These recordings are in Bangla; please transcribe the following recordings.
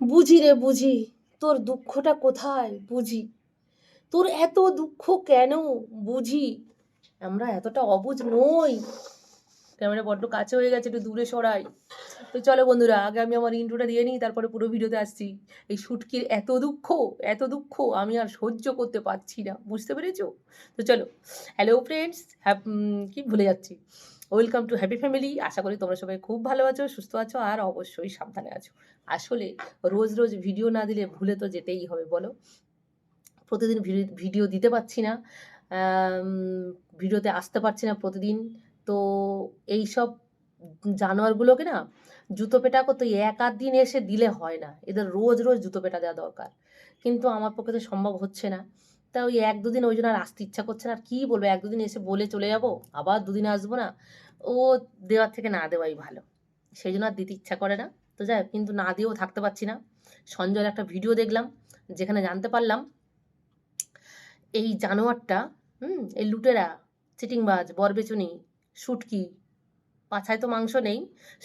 বুঝি রে বুঝি, তোর দুঃখটা কোথায় বুঝি? তোর এত দুঃখ কেন বুঝি? আমরা এতটা অবুঝ নই। ক্যামেরা বড্ড কাছে হয়ে গেছে, একটু দূরে সরাই। তো চলো বন্ধুরা, আগে আমি আমার ইন্ট্রোটা দিয়ে নিই, তারপরে পুরো ভিডিওতে আসছি। এই শুটকির এত দুঃখ এত দুঃখ আমি আর সহ্য করতে পারছি না, বুঝতে পেরেছ? তো চলো হ্যালো ফ্রেন্ডস হ্যাপ কি ভুলে যাচ্ছি? ওয়েলকাম টু হ্যাপি ফ্যামিলি আশা করি তোমরা সবাই খুব ভালো আছো, সুস্থ আছো, আর অবশ্যই সাবধানে আছো। আসলে রোজ রোজ ভিডিও না দিলে ভুলে তো যেতেই হবে, বলো। প্রতিদিন ভিডিও দিতে পারছি না ভিডিওতে আসতে পারছি না প্রতিদিন। তো এই সব জানোয়ারগুলোকে না জুতো পেটা করতে এক আধ দিন এসে দিলে হয় না। এদের রোজ রোজ জুতো পেটা দেওয়া দরকার। কিন্তু আমার পক্ষে তো সম্ভব হচ্ছে না। তা ওই এক দুদিন ওই জন্য আর আসতে ইচ্ছা করছে না। আর কী বলব, এক দুদিন এসে বলে চলে যাব, আবার দুদিন আসব না। ও দেওয়ার থেকে না দেওয়াই ভালো। সেই জন্য আর দিতে ইচ্ছা করে না। তো যাই কিন্তু না দিয়েও থাকতে পারছি না। সঞ্জয়ের একটা ভিডিও দেখলাম, যেখানে জানতে পারলাম এই জানোয়ারটা, হুম, এই লুটেরা, চিটিংবাজ, বরবেচুনি, শুটকি, পাছায় তো মাংস নেই,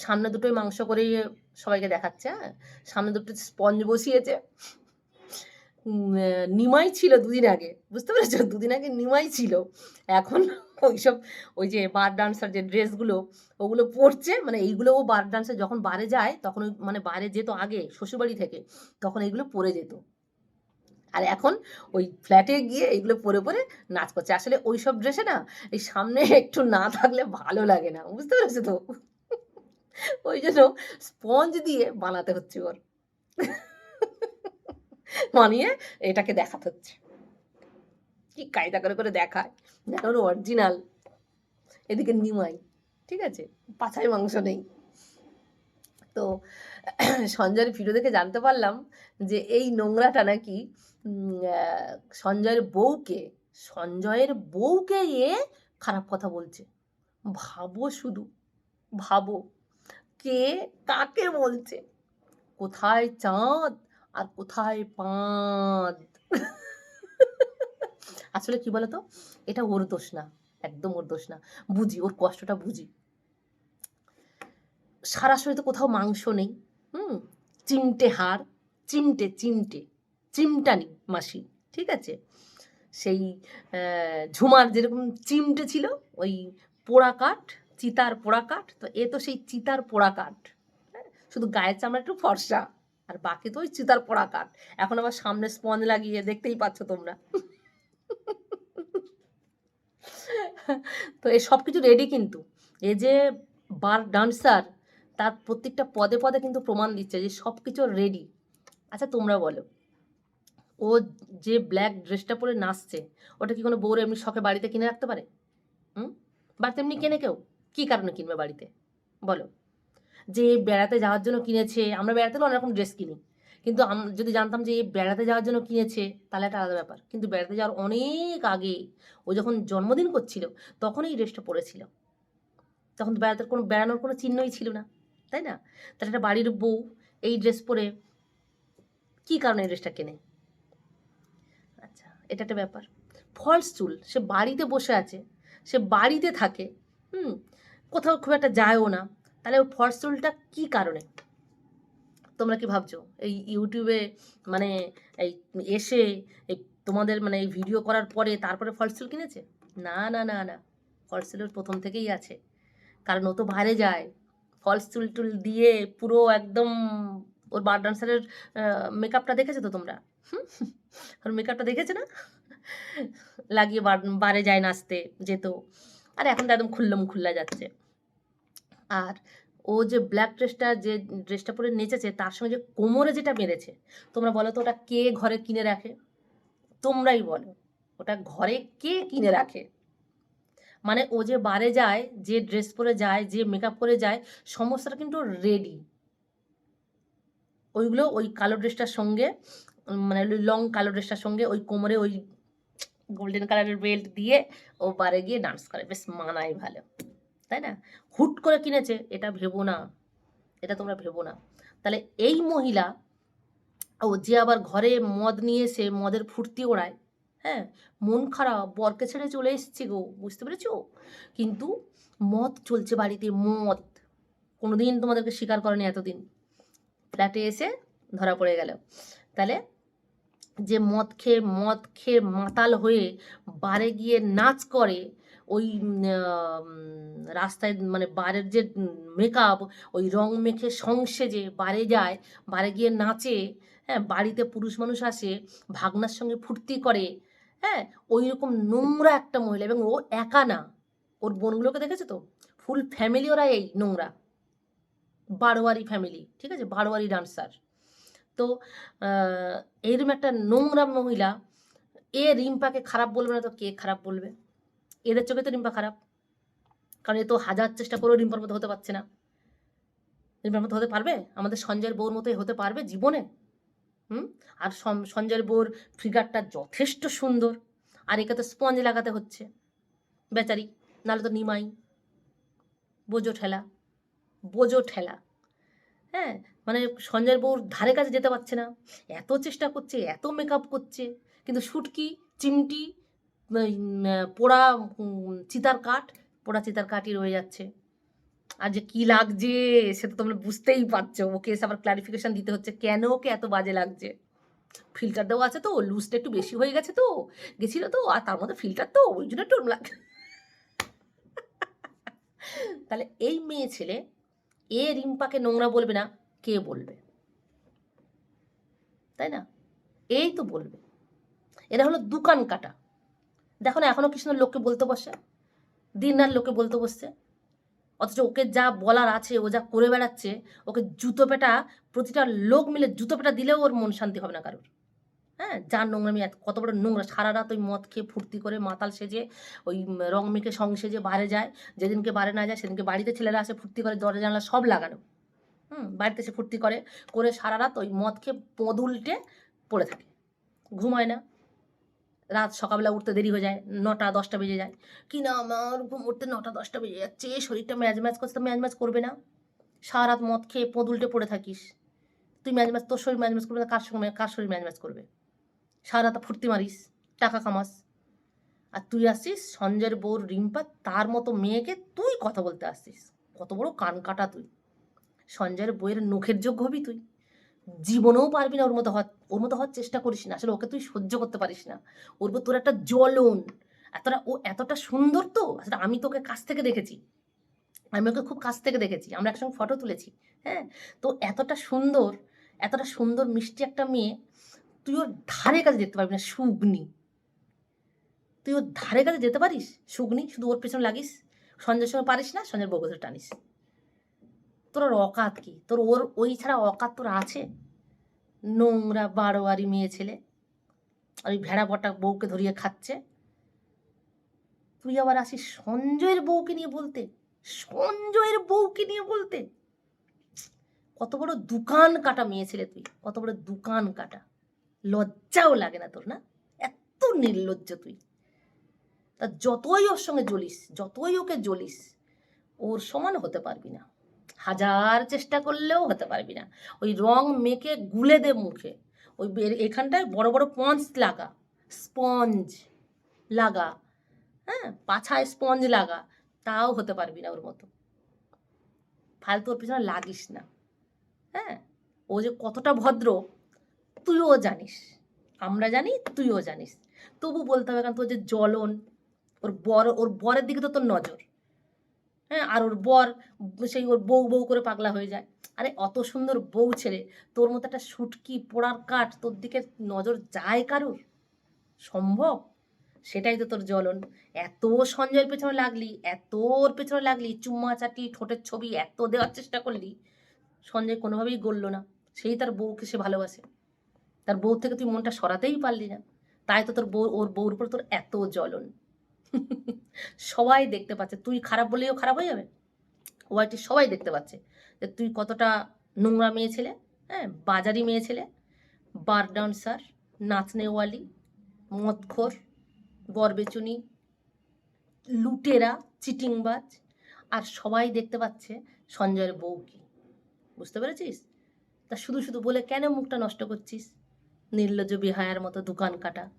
সামনে দুটোই মাংস করেই সবাইকে দেখাচ্ছে হ্যাঁ? সামনে দুটো স্পঞ্জ বসিয়েছে। নিমাই ছিল দুদিন আগে, বুঝতে পেরেছ? দুদিন আগে নিমাই ছিল। এখন ওইসব, ওই যে বার ডান্সার যে ড্রেসগুলো, ওগুলো পরছে মানে এইগুলো ও বার ডান্সার যখন বারে যায়, তখন মানে বাইরে যেত আগে শ্বশুরবাড়ি থেকে, তখন এইগুলো পরে যেত। আর এখন ওই ফ্ল্যাটে গিয়ে এইগুলো পরে পরে নাচ করছে। আসলে ওই সব ড্রেসে না, এই সামনে একটু না থাকলে ভালো লাগে না, বুঝতে পেরেছ তো? ওই জন্য স্পঞ্জ দিয়ে বানাতে হচ্ছে ওর। মানিয়ে এটাকে দেখাতে হচ্ছে। কি কায়দা করে করে দেখায়। যেন অরিজিনাল এদিকে নিমাই, ঠিক আছে? পাছায় মাংস নেই। তো সঞ্জয়ের ভিডিও দেখে জানতে পারলাম যে এই নোংরাটা নাকি সঞ্জয়ের বউকে সঞ্জয়ের বউকে এ খারাপ কথা বলছে। ভাবো শুধু, ভাবো। কে কাকে বলছে? কোথায় চাঁদ আর কোথায় পাঁদ? আসলে কি বলতো? এটা ওর দোষ না একদম ওর দোষ না। বুঝি ওর কষ্টটা বুঝি। সারা শরীরে কোথাও মাংস নেই হুম? চিমটে হাড় চিমটে চিমটে চিমটানি মাসি ঠিক আছে? সেই ঝুমার যেরকম চিমটে ছিল ওই পোড়া কাঠ চিতার পোড়া কাঠ তো এ তো সেই চিতার পোড়া কাঠ হ্যাঁ, শুধু গায়ের চামড়া একটু ফর্সা আর বাকি তো ওই চিতার পোড়া কাঠ। এখন আবার সামনে স্পঞ্জ লাগিয়ে দেখতেই পাচ্ছ তোমরা। তো এই সব কিছু রেডি কিন্তু। এ যে বার ডান্সার তার প্রত্যেকটা পদে পদে কিন্তু প্রমাণ দিচ্ছে যে সব কিছু রেডি আচ্ছা তোমরা বলো, ও যে ব্ল্যাক ড্রেসটা পরে নাচছে, ওটা কি কোনো বউর এমনি শখে বাড়িতে কিনে রাখতে পারে? হুম? বাড়িতে এমনি কেনে কেউ? কী কারণে কিনবে বাড়িতে? বলো। যে বেড়াতে যাওয়ার জন্য কিনেছে, আমরা বেড়াতে অনেক রকম ড্রেস কিনি। কিন্তু যদি জানতাম যে বেড়াতে যাওয়ার জন্য কিনেছে, তাহলে একটা আলাদা ব্যাপার। কিন্তু বেড়াতে যাওয়ার অনেক আগে ও যখন জন্মদিন করছিল, তখন এই ড্রেসটা পরেছিল। তখন বেড়াতে কোনো, বেড়ানোর কোনো চিহ্নই ছিল না, তাই না? তাহলে একটা বাড়ির বউ এই ড্রেস পরে কী কারণে এই ড্রেসটা কেনে? আচ্ছা এটা একটা ব্যাপার। ফলস চুল, সে বাড়িতে বসে আছে, সে বাড়িতে থাকে, হুম? কোথাও খুব একটা যায়ও না, তাহলে ওই ফলস চুলটা কী কারণে? তোমরা কি ভাবছ? এই ইউটিউবে মানে এই এসে এই তোমাদের মানে এই ভিডিও করার পরে তারপরে ফলস চুল কিনেছে? না না না না। ফলস চুলের প্রথম থেকেই আছে। কারণ ও তো বাইরে যায়। ফলস চুল টুল দিয়ে পুরো একদম ওর বার ডান্সারের মেকআপটা দেখেছ তো তোমরা? ওর মেকআপটা দেখেছ না? লাগিয়ে বারে যায় নাচতে, যেত। আর এখন তো একদম খুল্লম খুল্লা যাচ্ছে। আর ও যে ব্ল্যাক ড্রেসটা যে ড্রেসটা পরে নেচেছে, তার সঙ্গে যে কোমরে যেটা মেরেছে তোমরা বলো তো ওটা কে ঘরে কিনে রাখে? তোমরাই বলো, ওটা ঘরে কে কিনে রাখে? মানে ও যে বারে যায়, যে ড্রেস পরে যায়, যে মেকআপ করে যায় সমস্যাটা কিন্তু রেডি ওইগুলো ওই কালো ড্রেসটার সঙ্গে মানে লং কালো ড্রেসটার সঙ্গে, ওই কোমরে ওই গোল্ডেন কালারের বেল্ট দিয়ে ও বারে গিয়ে ডান্স করে। বেশ মানায় ভালো। তাই না? হুট করে কিনেছে, এটা ভেবো না। এটা তোমরা ভেবো না। তাহলে এই মহিলা, ও যে আবার ঘরে মদ নিয়ে এসে মদের ফুর্তি ওড়ায় হ্যাঁ? মন খারাপ, বরকে ছেড়ে চলে এসছে গো, বুঝতে পেরেছ? কিন্তু মদ চলছে বাড়িতে, মদ। কোনোদিন তোমাদেরকে স্বীকার করেনি এতদিন। ফ্ল্যাটে এসে ধরা পড়ে গেল। তাহলে যে মদ খেয়ে মদ খেয়ে মাতাল হয়ে বারে গিয়ে নাচ করে ওই রাস্তায় মানে বারের যে মেকআপ ওই রং মেখে সংসেজে বারে যায়, বারে গিয়ে নাচে হ্যাঁ বাড়িতে পুরুষ মানুষ আসে, ভাগনার সঙ্গে ফুর্তি করে হ্যাঁ ওই রকম নোংরা একটা মহিলা, এবং ও একা না। ওর বোনগুলোকে দেখেছে তো? ফুল ফ্যামিলি ওরা এই নোংরা। বারোয়ারি ফ্যামিলি ঠিক আছে? বারোয়ারি ডান্সার তো এইরকম একটা নোংরা মহিলা, এ রিম্পাকে খারাপ বলবে না তো কে খারাপ বলবে? এদের চোখে তো রিম্পা খারাপ। কারণ এ তো হাজার চেষ্টা করেও রিম্পার মতো হতে পারছে না। রিম্পার মতো হতে পারবে? আমাদের সঞ্জয়ের বউর মতোই হতে পারবে জীবনে? হুম? আর সঞ্জয়ের বউর ফিগারটা যথেষ্ট সুন্দর। আর একে তো স্পঞ্জ লাগাতে হচ্ছে। বেচারি, নাহলে তো নিমাই। বোঝো ঠেলা। বোঝো ঠেলা। হ্যাঁ? মানে সঞ্জয়ের বউর ধারে কাছে যেতে পারছে না। এত চেষ্টা করছে, এত মেকআপ করছে। কিন্তু শুটকি, চিমটি পোড়া চিতার কাঠ, পোড়া চিতার কাঠই রয়ে যাচ্ছে। আর যে কি লাগছে, সেটা তোমরা বুঝতেই পারছ। ওকে এসে আবার ক্লারিফিকেশান দিতে হচ্ছে, কেন ওকে এত বাজে লাগছে? ফিল্টার দেওয়া আছে তো লুজটা একটু বেশি হয়ে গেছে তো, গেছিল তো, আর তার মধ্যে ফিল্টার তো, ওই জন্য একটু লাগে, তাহলে এই মেয়ে ছেলে, এ রিম্পাকে নোংরা বলবে না, কে বলবে? তাই না? এই তো বলবে। এরা হলো দোকান কাটা। দেখো না, এখনও কৃষ্ণ লোককে বলতে বসে দিন রাত লোকে বলতে বসছে। অথচ ওকে যা বলার আছে, ও যা করে বেড়াচ্ছে, ওকে জুতো পেটা, প্রতিটা লোক মিলে জুতো পেটা দিলেও ওর মন শান্তি হবে না কারোর। হ্যাঁ যার নোংরামি কত বড় নোংরা, সারা রাত ওই মদ খেয়ে ফুর্তি করে মাতাল সেজে, ওই রং মেখে সং সেজে বারে যায়, যেদিনকে বারে না যায় সেদিনকে বাড়িতে ছেলেরা আসে ফুর্তি করে, দরজা, জানলা সব লাগানো। হুম, বাড়িতে এসে ফুর্তি করে করে সারা রাত ওই মদ খেয়ে পদ উল্টে পড়ে থাকে। ঘুমায় না। রাত সকালবেলা উঠতে দেরি হয়ে যায়, নটা দশটা বেজে যায়। কি না আমার ঘুম উঠতে নটা দশটা বেজে যাচ্ছে, শরীরটা ম্যাজ ম্যাচ করছে, তো ম্যাজ ম্যাচ করবে না। সারা রাত মদ খেয়ে পদ উল্টে পড়ে থাকিস। তুই ম্যাজ ম্যাচ তোর শরীর ম্যাজ ম্যাচ করবে না, কার সঙ্গে কার শরীর ম্যাজ ম্যাচ করবে? সারা রাত ফুর্তি মারিস, টাকা কামাস। আর তুই আসছিস সঞ্জয়ের বউর রিম্পা, তার মতো মেয়েকে তুই কথা বলতে আসছিস কত বড় কান কাটা তুই। সঞ্জয়ের বইয়ের নখের যোগ্য হবি তুই। জীবনেও পারবি না ওর মতো হওয়ার। ওর মতো হওয়ার চেষ্টা করিস না। আসলে ওকে তুই সহ্য করতে পারিস না। ওর তোর একটা জ্বলন। এতটা ও এতটা সুন্দর তো আসলে আমি তোকে কাছ থেকে দেখেছি। আমি ওকে খুব কাছ থেকে দেখেছি। আমরা একসঙ্গে ফটো তুলেছি হ্যাঁ? তো এতটা সুন্দর এতটা সুন্দর, মিষ্টি একটা মেয়ে, তুই ওর ধারে কাছে যেতে পারবি না, সুগ্নি। তুই ওর ধারে কাছে যেতে পারিস? সুগ্নি, শুধু ওর পেছনে লাগিস। সঞ্জয়ের সঙ্গে পারিস না, সঞ্জয়ের বউ টানিস। তোর আর অকাত কি? তোর ওর, ওই ছাড়া অকাত তোর আছে? নোংরা বারোয়ারি মেয়ে ছেলে। আর ওই ভেড়া বটা বউকে ধরিয়ে খাচ্ছে। তুই আবার আসিস সঞ্জয়ের বউকে নিয়ে বলতে? সঞ্জয়ের বউকে নিয়ে বলতে? কত বড় দোকান কাটা মেয়ে ছেলে তুই, কত বড় দোকান কাটা। লজ্জাও লাগে না তোর, না? এত নির্লজ্জ তুই। তা যতই ওর সঙ্গে জ্বলিস, যতই ওকে জ্বলিস, ওর সমান হতে পারবি না। হাজার চেষ্টা করলেও হতে পারবি না। ওই রং মেখে গুলে দে মুখে। ওই এখানটায় বড় বড় পঞ্চ লাগা। স্পঞ্জ লাগা। হ্যাঁ পাছায় স্পঞ্জ লাগা। তাও হতে পারবি না ওর মতো। ফালতু ওর পিছনে লাগিস না। হ্যাঁ ও যে কতটা ভদ্র, তুইও জানিস। আমরা জানি, তুইও জানিস। তবু বলতে হবে কারণ তোর যে জ্বলন, ওর বর, ওর বরের দিকে তো তোর নজর। হ্যাঁ আর ওর বর সেই ওর বউ বউ করে পাগলা হয়ে যায়। আরে, অত সুন্দর বউ ছেড়ে তোর মতো একটা সুটকি পোড়ার কাঠ তোর দিকে নজর যায় কারোর? সম্ভব? সেটাই তো তোর জ্বলন। এত সঞ্জয়ের পেছনে লাগলি, এত ওর পেছনে লাগলি, চুম্মা চাটি, ঠোঁটের ছবি, এত দেওয়ার চেষ্টা করলি, সঞ্জয় কোনোভাবেই গললো না। সেই তার বউকে সে ভালোবাসে। তার বউ থেকে তুই মনটা সরাতেই পারলি না। তাই তো তোর বউ, ওর বউর উপর তোর এত জ্বলন। সবাই দেখতে পাচ্ছে। তুই খারাপ বললেও খারাপ হয়ে যাবে? ওয়াইটি সবাই দেখতে পাচ্ছে যে তুই কতটা নোংরা মেয়ে ছেলে হ্যাঁ? বাজারি মেয়ে ছেলে বার ডান্সার নাচনেওয়ালি মদখোর বরবেচুনি লুটেরা, চিটিংবাজ, আর সবাই দেখতে পাচ্ছে সঞ্জয়ের বউ কি। বুঝতে পেরেছিস? তা শুধু শুধু বলে কেন মুখটা নষ্ট করছিস? নির্লজ্জ বিহায়ার মতো দোকান কাটা।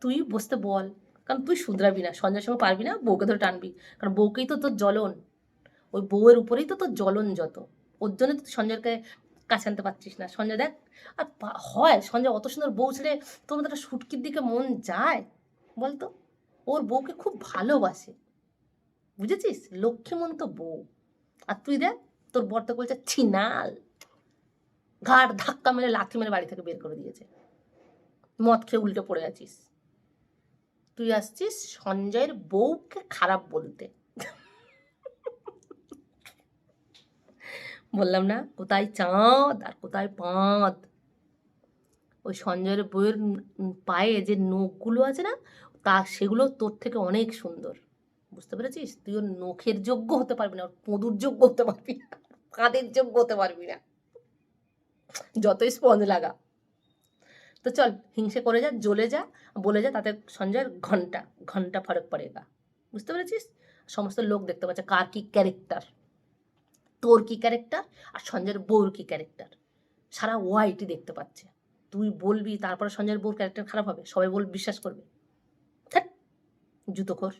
তুই বসতে বল। কারণ তুই শুধরাবি না সঞ্জয়ের সঙ্গে পারবি না, বউকে ধরে টানবি। কারণ বউকেই তো তোর জ্বলন। ওই বউয়ের উপরেই তো তোর জ্বলন যত। ওর জন্য তো তুই সঞ্জয়কে কাছে আনতে পারছিস না। সঞ্জয় দেখ, আর হয়, সঞ্জয় অত সুন্দর বউ ছেড়ে তোর একটা সুটকির দিকে মন যায়? বলতো? ওর বউকে খুব ভালোবাসে। বুঝেছিস? লক্ষ্মীমন্ত বউ। আর তুই দেখ, তোর বর তো বলছে, ছিনাল। ঘাড় ধাক্কা মেরে লাথি মেরে বাড়ি থেকে বের করে দিয়েছে। মদ খেয়ে উল্টে পড়ে আছিস। তুই আসছিস সঞ্জয়ের বউকে খারাপ বলতে। বললাম না, কোথায় চাঁদ আর কোথায় পাঁদ? ওই সঞ্জয়ের বইয়ের পায়ে যে নখগুলো আছে না, তা সেগুলো তোর থেকে অনেক সুন্দর। বুঝতে পেরেছিস? তুই ওর নখের যোগ্য হতে পারবি না, ওর পদুর যোগ্য হতে পারবি না, কাঁধের যোগ্য হতে পারবি না। যতই স্পঞ্জ লাগা। তো চল হিংসে করে যা, জ্বলে যা, বলে যা, তাতে সঞ্জয়ের ঘণ্টা ঘণ্টা ফরক পড়েগা। বুঝতে পেরেছিস? সমস্ত লোক দেখতে পাচ্ছে, কার কি ক্যারেক্টার তোর কি ক্যারেক্টার আর সঞ্জয়ের বউর কি ক্যারেক্টার সারা ওয়াইটি দেখতে পাচ্ছে। তুই বলবি, তারপরে সঞ্জয়ের বউর ক্যারেক্টার খারাপ হবে, সবাই বল, বিশ্বাস করবে। জুতো খোর